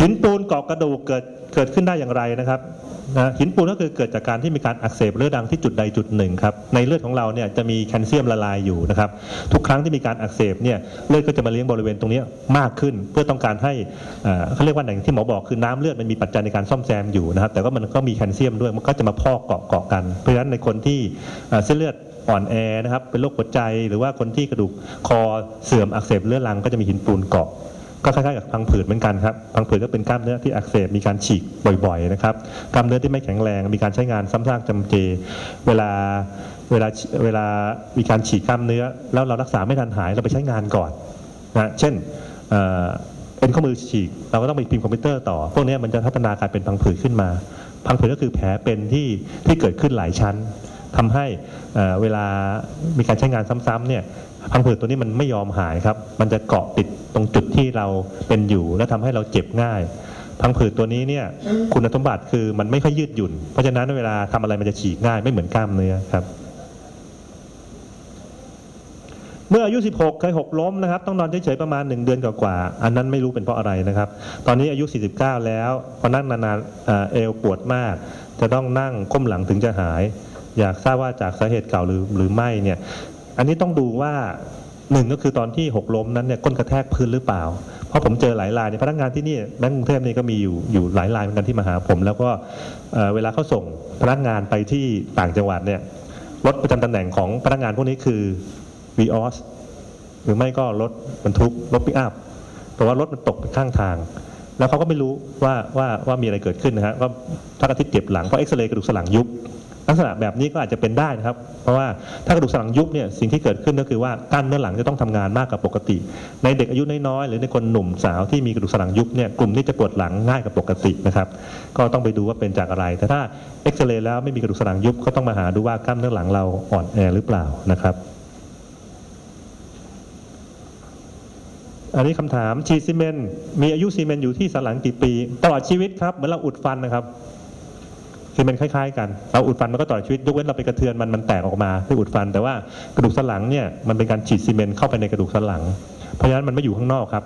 หินปูนเกาะกระดูกเกิดเกิดขึ้นได้อย่างไรนะครับนะหินปูนก็คือเกิดจากการที่มีการอักเสบเลือดดังที่จุดใดจุดหนึ่งครับในเลือดของเราเนี่ยจะมีแคลเซียมละลายอยู่นะครับทุกครั้งที่มีการอักเสบเนี่ยเลือดก็จะมาเลี้ยงบริเวณตรงนี้มากขึ้น เพื่อต้องการให้เอ่อเขาเรียกว่าอย่างที่หมอบอกคือน้ำเลือดมันมีปัจจัยในการซ่อมแซมอยู่นะครับแต่ว่ามันก็มีแคลเซียมด้วยมันก็จะมาพอกเกาะเกาะกัน เพราะฉะนั้นในคนที่เส้นเลือดอ่อนแอนะครับเป็นโรคหัวใจหรือว่าคนที่กระดูกคอเสื่อมอักเสบเลือดรังก็จะมีหินปูนเกาะ ก็คล้ายๆกับพังผืดเหมือนกันครับพังผืดก็เป็นกล้ามเนื้อที่อักเสบมีการฉีกบ่อยๆนะครับกล้ามเนื้อที่ไม่แข็งแรง มีการใช้งานซ้ำซากจำเจ เวลาเวลาเวลามีการฉีกกล้ามเนื้อ แล้วเรารักษาไม่ทันหายเราไปใช้งานก่อนนะเช่นเอ็นข้อมือฉีก เราก็ต้องไปพิมพ์คอมพิวเตอร์ต่อ พวกนี้มันจะพัฒนากลายเป็นพังผืดขึ้นมา พังผืดก็คือแผลเป็นที่ที่เกิดขึ้นหลายชั้น ทำให้เวลามีการใช้งานซ้ำๆเนี่ยพังผืดตัวนี้มันไม่ยอมหายครับ มันจะเกาะติดตรงจุดที่เราเป็นอยู่ แล้วทำให้เราเจ็บง่าย พังผืดตัวนี้เนี่ยคุณสมบัติคือมันไม่ค่อยยืดหยุ่น เพราะฉะนั้นเวลาทำอะไรมันจะฉีกง่ายไม่เหมือนกล้ามเนื้อครับ เมื่ออายุ 16 เคยหกล้มนะครับ ต้องนอนเฉยๆประมาณ 1 เดือนกว่าๆอันนั้นไม่รู้เป็นเพราะอะไรนะครับ ตอนนี้อายุ 49 แล้วพอนั่งนานๆเอ่อเอวปวดมาก จะต้องนั่งก้มหลังถึงจะหาย อยากทราบว่าจากสาเหตุเก่าหรือหรือไม่เนี่ย อันนี้ต้องดูว่าหนึ่งก็คือตอนที่หกล้มนั้นเนี่ยก้นกระแทกพื้นหรือเปล่า เพราะผมเจอหลายรายในยพนักงานที่นี่แบงก์กรุงเทพนี่ก็มีอยู่อยู่หลายรายเหมือนกันที่มาหาผม แล้วก็เเวลาเขาส่งพนักงานไปที่ต่างจังหวัดเนี่ยรถประจำตำแหน่งของพนักงานพวกนี้คือ v ีออสหรือไม่ก็รถบรรทุกรถปิกอัพแต่ว่ารถมันตกไปข้างทาง แล้วเขาก็ไม่รู้ว่าว่าว่ามีอะไรเกิดขึ้นนะฮะก็ทักอาทิตย์เจ็บหลังเพราะเอ็กซเรย์กระดูกสันหลังยุบ ลักษณะแบบนี้ก็อาจจะเป็นได้นะครับ เพราะว่าถ้ากระดูกสันหลังยุบเนี่ยสิ่งที่เกิดขึ้นก็คือว่ากล้ามเนื้อหลังจะต้องทำงานมากกว่าปกติ ในเด็กอายุน้อยๆหรือในคนหนุ่มสาวที่มีกระดูกสันหลังยุบเนี่ยกลุ่มนี้จะปวดหลังง่ายกว่าปกตินะครับ ก็ต้องไปดูว่าเป็นจากอะไร แต่ถ้าเอ็กซเรย์แล้วไม่มีกระดูกสันหลังยุบก็ต้องมาหาดูว่ากล้ามเนื้อหลังเราอ่อนแอหรือเปล่านะครับอันนี้คำถามฉีซีเมนมีอายุซีเมนอยู่ที่สันหลังกี่ปี ตลอดชีวิตครับเหมือนเราอุดฟันนะครับ ซีเมนคล้ายๆกันเราอุดฟันมันก็ตลอชีวิตยกเว้นเราไปกระเทือนมันมันแตกออกมาที่อุดฟัน แต่ว่ากระดูกสันหลังเนี่ยมันเป็นการฉีดซีเมนต์เข้าไปในกระดูกสันหลัง เพราะฉะนั้นมันไม่อยู่ข้างนอกครับ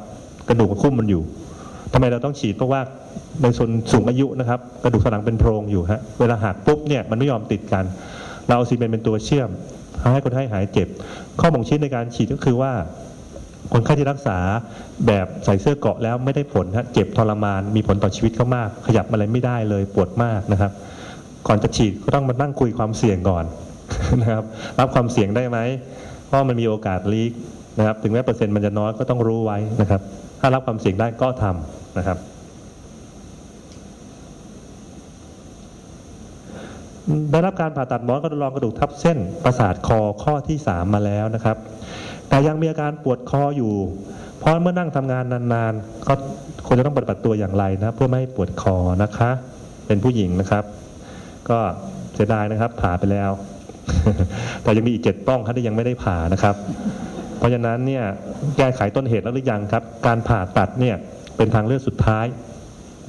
กระดูกมันคุ้มมันอยู่ทำไมเราต้องฉีดเพราะว่าในส่วนสูงอายุนะครับกระดูกสันหลังเป็นโพรงอยู่ฮะเวลาหักปุ๊บเนี่ยมันไม่ยอมติดกัน เราเอาซีเมนต์เป็นตัวเชื่อมทำให้คนไข้หายเจ็บ ข้อบ่งชี้ในการฉีดก็คือว่าคนไข้ที่รักษาแบบใส่เสื้อเกาะแล้วไม่ได้ผลฮะเจ็บทรมานมีผลต่อชีวิตเขามาก ขยับอะไรไม่ได้เลยปวดมากนะครับ ก่อนจะฉีดก็ต้องมานั่งคุยความเสี่ยงก่อนนะครับ รับความเสี่ยงได้ไหมเพราะมันมีโอกาสลีกนะครับ ถึงแม้เปอร์เซ็นต์มันจะน้อยก็ต้องรู้ไว้นะครับ ถ้ารับความเสี่ยงได้ก็ทำนะครับ ได้รับการผ่าตัดหมอนกระดูกรองกระดูกทับเส้นประสาทคอข้อที่ 3 มาแล้วนะครับ แต่ยังมีอาการปวดคออยู่ เพราะเมื่อนั่งทำงานนานๆ ก็ควรจะต้องปฏิบัติตัวอย่างไรนะ เพื่อไม่ให้ปวดคอนะคะ เป็นผู้หญิงนะครับ ก็เสียดายนะครับ ผ่าไปแล้ว แต่ยังมีอีกเจ็ดป้องครับที่ยังไม่ได้ผ่านะครับ เพราะฉะนั้นเนี่ยแก้ไขต้นเหตุแล้วหรือยังครับ การผ่าตัดเนี่ยเป็นทางเลือกสุดท้าย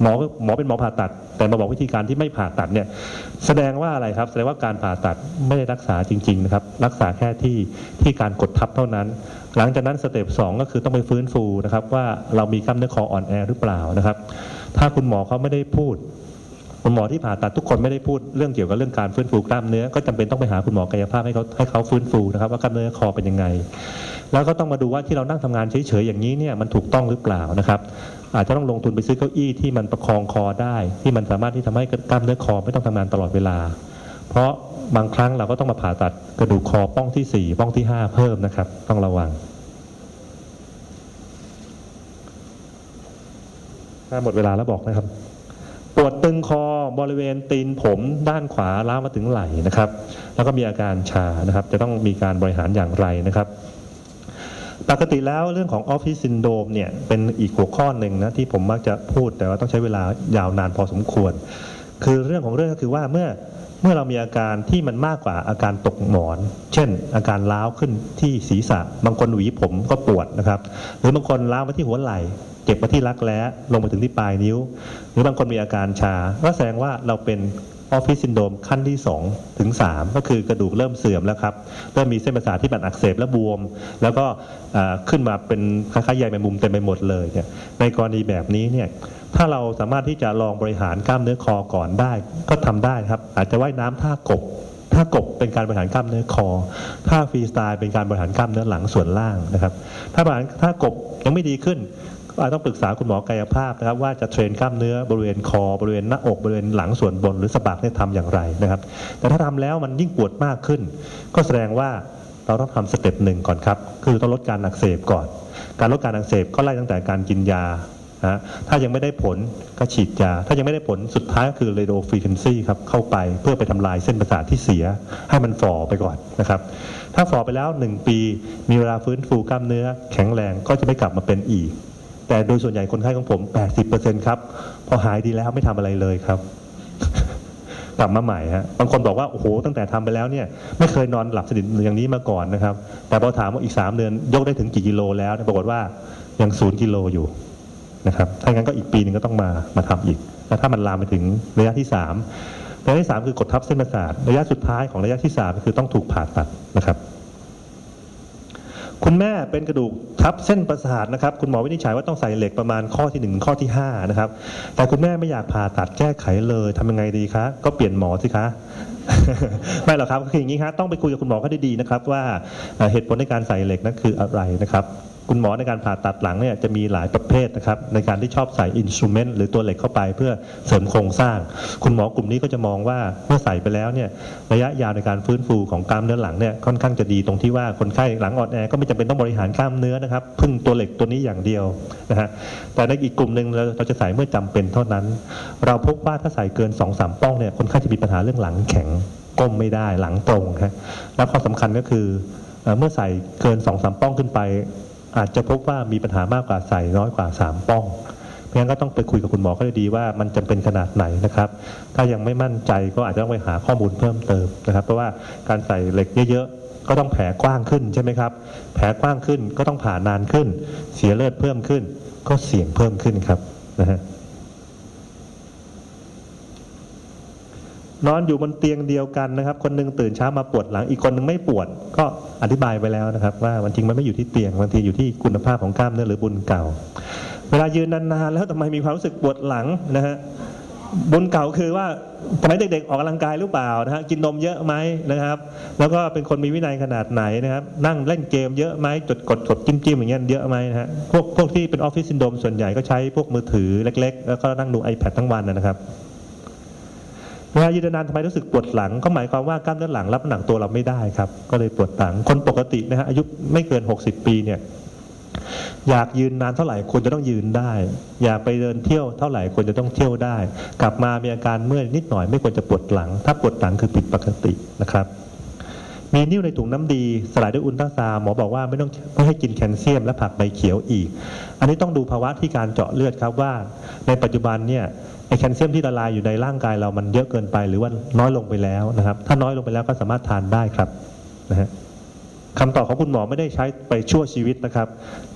หมอหมอเป็นหมอผ่าตัด แต่มาบอกวิธีการที่ไม่ผ่าตัดเนี่ย แสดงว่าอะไรครับ แสดงว่าการผ่าตัดไม่ได้รักษาจริง ๆ นะครับ รักษาแค่ที่ที่การกดทับเท่านั้น หลังจากนั้นสเต็ปสองก็คือต้องไปฟื้นฟูนะครับ ว่าเรามีกล้ามเนื้อคออ่อนแอหรือเปล่านะครับ ถ้าคุณหมอเขาไม่ได้พูด คุณหมอที่ผ่าตัดทุกคนไม่ได้พูดเรื่องเกี่ยวกับเรื่องการฟื้นฟูกล้ามเนื้อ ก็จำเป็นต้องไปหาคุณหมอกายภาพให้เขาให้เขาฟื้นฟูนะครับ ว่ากล้ามเนื้อคอเป็นยังไง แล้วก็ต้องมาดูว่าที่เรานั่งทำงานเฉยๆอย่างนี้เนี่ยมันถูกต้องหรือเปล่านะครับอาจจะต้องลงทุนไปซื้อเก้าอี้ที่มันประคองคอได้ ที่มันสามารถที่ทำให้กล้ามเนื้อคอไม่ต้องทำงานตลอดเวลา เพราะบางครั้งเราก็ต้องมาผ่าตัดกระดูกคอป้องที่สี่ป้องที่ห้าเพิ่มนะครับ ต้องระวังถ้าหมดเวลาแล้วบอกนะครับ ดตึงคอบริเวณตีนผมด้านขวาล้ามาถึงไหล่นะครับ แล้วก็มีอาการชานะครับ จะต้องมีการบริหารอย่างไรนะครับ ปกติแล้วเรื่องของออฟฟิศซินโดมเนี่ยเป็นอีกหัวข้อหนึ่งนะที่ผมมักจะพูดแต่ว่าต้องใช้เวลายาวนานพอสมควร คือเรื่องของเรื่องก็คือว่าเมื่อเมื่อเรามีอาการที่มันมากกว่าอาการตกหมอน เช่น อาการล้าวขึ้นที่ศีรษะ บางคนหวีผมก็ปวดนะครับ หรือบางคนล้าวมาที่หัวไหล่ เจ็บมาที่รักแร้ลงมาถึงที่ปลายนิ้ว หรือบางคนมีอาการชา ก็แสดงว่าเราเป็นออฟฟิศซินโดมขั้นที่ 2 ถึง 3 ก็คือกระดูกเริ่มเสื่อมแล้วครับ เริ่มมีเส้นประสาทที่มันอักเสบและบวม แล้วก็ขึ้นมาเป็นคล้ายๆใยแมงมุมเต็มไปหมดเลยเนี่ยในกรณีแบบนี้เนี่ยถ้าเราสามารถที่จะลองบริหารกล้ามเนื้อคอก่อนได้ ก็ทำได้ครับ อาจจะว่ายน้ำท่ากบท่ากบเป็นการบริหารกล้ามเนื้อคอท่าฟรีสไตล์เป็นการบริหารกล้ามเนื้อหลังส่วนล่างนะครับ ถ้าบริหารท่ากบยังไม่ดีขึ้น ต้องปรึกษาคุณหมอกายภาพนะครับ ว่าจะเทรนกล้ามเนื้อบริเวณคอบริเวณหน้าอกบริเวณหลังส่วนบนหรือสะบักเนี่ยทำอย่างไรนะครับ แต่ถ้าทำแล้วมันยิ่งปวดมากขึ้น ก็แสดงว่าเราต้องทำสเต็ปหนึ่งก่อนครับคือต้องลดการอักเสบก่อน การลดการอักเสบก็ไล่ตั้งแต่การกินยานะถ้ายังไม่ได้ผลก็ฉีดยา ถ้ายังไม่ได้ผลสุดท้ายก็คือเรโดฟรีคันซีครับเข้าไปเพื่อไปทำลายเส้นประสาทที่เสีย ให้มันฝ่อไปก่อนนะครับ ถ้าฝ่อไปแล้ว 1 ปี มีเวลาฟื้นฟูกล้ามเนื้อ แข็งแรงก็จะไม่กลับมาเป็นอีก แต่โดยส่วนใหญ่คนไข้ของผม 80%ครับ พอหายดีแล้วไม่ทำอะไรเลยครับ กลับมาใหม่ฮะบางคนบอกว่าโอ้โหตั้งแต่ทำไปแล้วเนี่ย ไม่เคยนอนหลับสนิทอย่างนี้มาก่อนนะครับ แต่พอถามว่าอีก 3 เดือนยกได้ถึงกี่กิโลแล้วปรากฏว่ายังศูนย์กิโลอยู่นะครับถ้างั้นก็อีกปีหนึ่งก็ต้องมามาทำอีกแล้วถ้ามันลามไปถึงระยะที่ 3 ระยะที่สามคือกดทับเส้นประสาทระยะสุดท้ายของระยะที่สามคือต้องถูกผ่าตัดนะครับ คุณแม่เป็นกระดูกทับเส้นประสาทนะครับ คุณหมอวินิจฉัยว่าต้องใส่เหล็กประมาณข้อที่หนึ่งข้อที่ห้านะครับ แต่คุณแม่ไม่อยากผ่าตัดแก้ไขเลยทำยังไงดีคะก็เปลี่ยนหมอสิคะไม่หรอกครับคืออย่างนี้ครับต้องไปคุยกับคุณหมอเขาดีๆนะครับ ว่าเหตุผลในการใส่เหล็กนั้นคืออะไรนะครับ คุณหมอในการผ่าตัดหลังเนี่ยจะมีหลายประเภทนะครับในการที่ชอบใส่อินสูเมนต์หรือตัวเหล็กเข้าไปเพื่อเสริมโครงสร้าง คุณหมอกลุ่มนี้ก็จะมองว่าเมื่อใส่ไปแล้วเนี่ยระยะยาวในการฟื้นฟูของกล้ามเนื้อหลังเนี่ยค่อนข้างจะดีตรงที่ว่าคนไข้หลังอ่อนแอก็ไม่จำเป็นต้องบริหารกล้ามเนื้อนะครับพึ่งตัวเหล็กตัวนี้อย่างเดียวนะฮะแต่ในอีกกลุ่มหนึ่งเราเราจะใส่เมื่อจำเป็นเท่านั้น เราพบว่าถ้าใส่เกิน2อสามป้องเนี่ยคนไข้จะมีปัญหาเรื่องหลังแข็งก้มไม่ได้หลังตรงครับแล้วข้อสำคัญก็คือเอ่อเมื่อใส่เกิน2อสามป้องขึ้นไป อาจจะพบว่ามีปัญหามากกว่าใส่น้อยกว่า 3 ป้องเพราะงั้นก็ต้องไปคุยกับคุณหมอเขาดีว่ามันจำเป็นขนาดไหนนะครับ ถ้ายังไม่มั่นใจก็อาจจะต้องไปหาข้อมูลเพิ่มเติมนะครับ เพราะว่าการใส่เหล็กเยอะๆ ก็ต้องแผลกว้างขึ้นใช่ไหมครับ แผลกว้างขึ้นก็ต้องผ่านานขึ้น เสียเลือดเพิ่มขึ้น ก็เสี่ยงเพิ่มขึ้นครับนะฮะ นอนอยู่บนเตียงเดียวกันนะครับ คนหนึงตื่นเช้ามาปวดหลังอีกคนหนึงไม่ปวด ก็อธิบายไปแล้วนะครับ ว่ามันจริงมันไม่อยู่ที่เตียงบางทีอยู่ที่คุณภาพของกล้ามเนื้อหรือบุญเก่า เวลายืนนานๆแล้วทำไมมีความรู้สึกปวดหลังนะฮะบุญเก่าคือว่าสมัยเด็กๆออกกำลังกายหรือเปล่านะฮะกินนมเยอะไหมนะครับ แล้วก็เป็นคนมีวินัยขนาดไหนนะครับ นั่งเล่นเกมเยอะไหมจดกดกดจิ้มจิ้มอย่างเงี้ยเยอะไหมนะฮะพวกพวกที่เป็นออฟฟิศซินโดมส่วนใหญ่ก็ใช้พวกมือถือเล็ก ๆ แล้วก็นั่งดู iPad ทั้งวันนะครับ เวลายืนนานทำไมรู้สึกปวดหลัง ก็หมายความว่ากล้ามเนื้อหลังรับน้ำหนักตัวเราไม่ได้ครับ ก็เลยปวดหลัง คนปกตินะฮะอายุไม่เกิน 60 ปีเนี่ยอยากยืนนานเท่าไหร่ควรจะต้องยืนได้ อยากไปเดินเที่ยวเท่าไหร่ควรจะต้องเที่ยวได้ กลับมามีอาการเมื่อยนิดหน่อยไม่ควรจะปวดหลัง ถ้าปวดหลังคือผิดปกตินะครับ มีนิ่วในถุงน้ำดี สลายด้วยอุลตราซาวหมอบอกว่าไม่ต้องไม่ให้กินแคลเซียมและผักใบเขียวอีก อันนี้ต้องดูภาวะที่การเจาะเลือดครับว่า ในปัจจุบันเนี่ยไอแคลเซียมที่ละลายอยู่ในร่างกายเรามันเยอะเกินไป หรือว่าน้อยลงไปแล้วนะครับ ถ้าน้อยลงไปแล้วก็สามารถทานได้ครับนะฮะคำตอบของคุณหมอไม่ได้ใช้ไปชั่วชีวิตนะครับ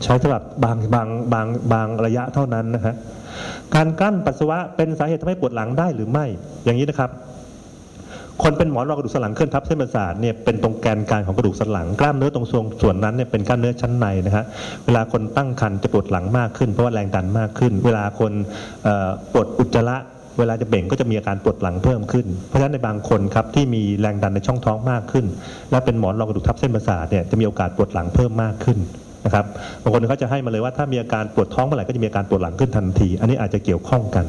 ใช้สำหรับบางบางบางบางระยะเท่านั้นนะฮะการกลั้นปัสสาวะเป็นสาเหตุทำให้ปวดหลังได้หรือไม่อย่างนี้นะครับ คนเป็นหมอนรองกระดูกสันหลังเคลื่อนทับเส้นประสาทเนี่ยเป็นตรงแกนกลางของกระดูกสันหลังกล้ามเนื้อตรงส่วนส่วนนั้นเนี่ยเป็นกล้ามเนื้อชั้นในนะฮะเวลาคนตั้งครรภ์จะปวดหลังมากขึ้น เพราะว่าแรงดันมากขึ้น เวลาคนปวดอุจจาระเวลาจะเบ่งก็จะมีอาการปวดหลังเพิ่มขึ้น เพราะฉะนั้นในบางคนครับที่มีแรงดันในช่องท้องมากขึ้น และเป็นหมอนรองกระดูกทับเส้นประสาทเนี่ยจะมีโอกาสปวดหลังเพิ่มมากขึ้นนะครับบางคนเขาจะให้มาเลยว่าถ้ามีอาการปวดท้องเมื่อไหร่ก็จะมีอาการปวดหลังขึ้นทันที อันนี้อาจจะเกี่ยวข้องกัน